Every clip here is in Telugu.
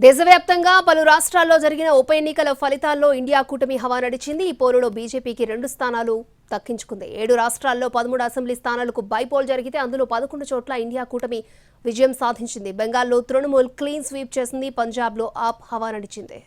దేశవ్యాప్తంగా పలు రాష్ట్రాల్లో జరిగిన ఉప ఎన్నికల ఫలితాల్లో ఇండియా కూటమి హవా నడిచింది. ఈ పోరులో బీజేపీకి రెండు స్థానాలు దక్కించుకుంది. ఏడు రాష్ట్రాల్లో పదమూడు అసెంబ్లీ స్థానాలకు బైపోల్ జరిగితే అందులో పదకొండు చోట్ల ఇండియా కూటమి విజయం సాధించింది. బెంగాల్లో తృణమూల్ క్లీన్ స్వీప్ చేసింది. పంజాబ్లో ఆప్ హవా నడిచింది.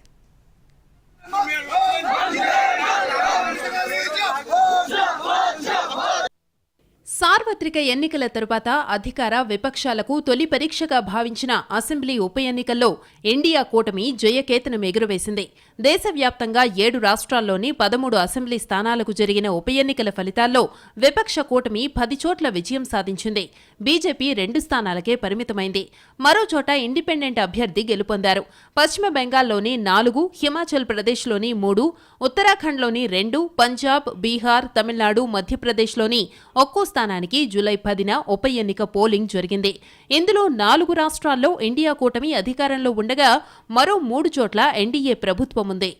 సార్వత్రిక ఎన్నికల తరువాత అధికార విపక్షాలకు తొలి పరీక్షగా భావించిన అసెంబ్లీ ఉప ఎన్నికల్లో ఇండియా కూటమి జయకేతనం ఎగురవేసింది. దేశవ్యాప్తంగా ఏడు రాష్ట్రాల్లోని పదమూడు అసెంబ్లీ స్థానాలకు జరిగిన ఉప ఎన్నికల ఫలితాల్లో విపక్ష కూటమి పది చోట్ల విజయం సాధించింది. బీజేపీ రెండు స్థానాలకే పరిమితమైంది. మరో చోట ఇండిపెండెంట్ అభ్యర్థి గెలుపొందారు. పశ్చిమ బెంగాల్లోని నాలుగు హిమాచల్ ప్రదేశ్లోని మూడు ఉత్తరాఖండ్లోని రెండు పంజాబ్ బీహార్ తమిళనాడు మధ్యప్రదేశ్లోని ఒక్కో స్థానానికి జూలై పదిన ఉప ఎన్నిక పోలింగ్ జరిగింది. ఇందులో నాలుగు రాష్ట్రాల్లో ఇండియా కూటమి అధికారంలో ఉండగా మరో మూడు చోట్ల ఎన్డీఏ ప్రభుత్వం ఉంది.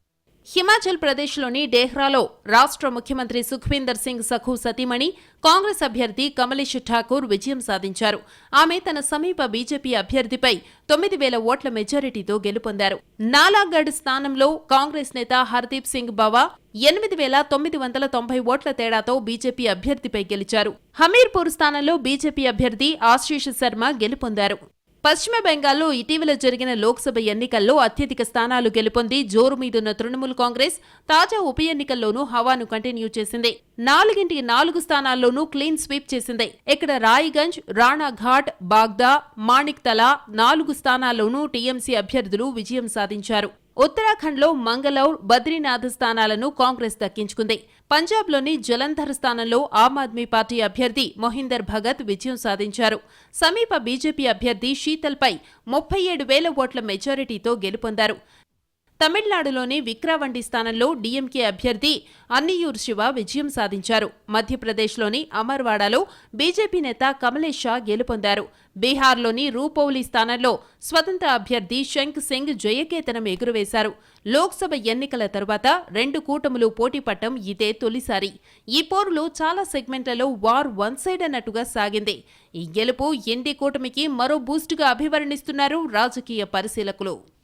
హిమాచల్ ప్రదేశ్లోని డేహ్రాలో రాష్ట్ర ముఖ్యమంత్రి సుఖ్వీందర్ సింగ్ సఖు సతీమణి కాంగ్రెస్ అభ్యర్థి కమలేష్ ఠాకూర్ విజయం సాధించారు. ఆమె తన సమీప బీజేపీ అభ్యర్థిపై తొమ్మిది వేల ఓట్ల మెజారిటీతో గెలుపొందారు. నాలాగఢ్ స్థానంలో కాంగ్రెస్ నేత హర్దీప్ సింగ్ బవా ఎనిమిది వేల తొమ్మిది వందల తొంభై ఓట్ల తేడాతో బీజేపీ అభ్యర్థిపై గెలిచారు. హమీర్పూర్ స్థానంలో బీజేపీ అభ్యర్థి ఆశీష్ శర్మ గెలుపొందారు. పశ్చిమ బెంగాల్లో ఇటీవల జరిగిన లోక్సభ ఎన్నికల్లో అత్యధిక స్థానాలు గెలుపొంది జోరు మీదున్న తృణమూల్ కాంగ్రెస్ తాజా ఉప ఎన్నికల్లోనూ హవాను కంటిన్యూ చేసింది. నాలుగింటి నాలుగు స్థానాల్లోనూ క్లీన్ స్వీప్ చేసింది. ఇక్కడ రాయిగంజ్ రాణాఘాట్ బాగ్దా మాణిక్తలా నాలుగు స్థానాల్లోనూ టీఎంసీ అభ్యర్థులు విజయం సాధించారు. ఉత్తరాఖండ్లో మంగళౌర్ బద్రీనాథ్ స్థానాలను కాంగ్రెస్ దక్కించుకుంది. పంజాబ్లోని జలంధర్ స్థానంలో ఆమ్ ఆద్మీ పార్టీ అభ్యర్థి మొహిందర్ భగత్ విజయం సాధించారు. సమీప బీజేపీ అభ్యర్థి శీతల్పై ముప్పై ఏడు వేల ఓట్ల మెజారిటీతో గెలుపొందారు. తమిళనాడులోని విక్రావండి స్థానంలో డీఎంకే అభ్యర్థి అన్నియూర్ శివ విజయం సాధించారు. మధ్యప్రదేశ్లోని అమర్వాడాలో బీజేపీ నేత కమలేష్ షా గెలుపొందారు. బీహార్లోని రూపౌలి స్థానంలో స్వతంత్ర అభ్యర్థి శంక్ సింగ్ జయకేతనం ఎగురవేశారు. లోక్సభ ఎన్నికల తరువాత రెండు కూటములు పోటీపట్టం ఇదే తొలిసారి. ఈ పోరులో చాలా సెగ్మెంట్లలో వార్ వన్ సైడ్ అన్నట్టుగా సాగింది. ఈ గెలుపు ఎన్డీ కూటమికి మరో బూస్టుగా అభివర్ణిస్తున్నారు రాజకీయ పరిశీలకులు.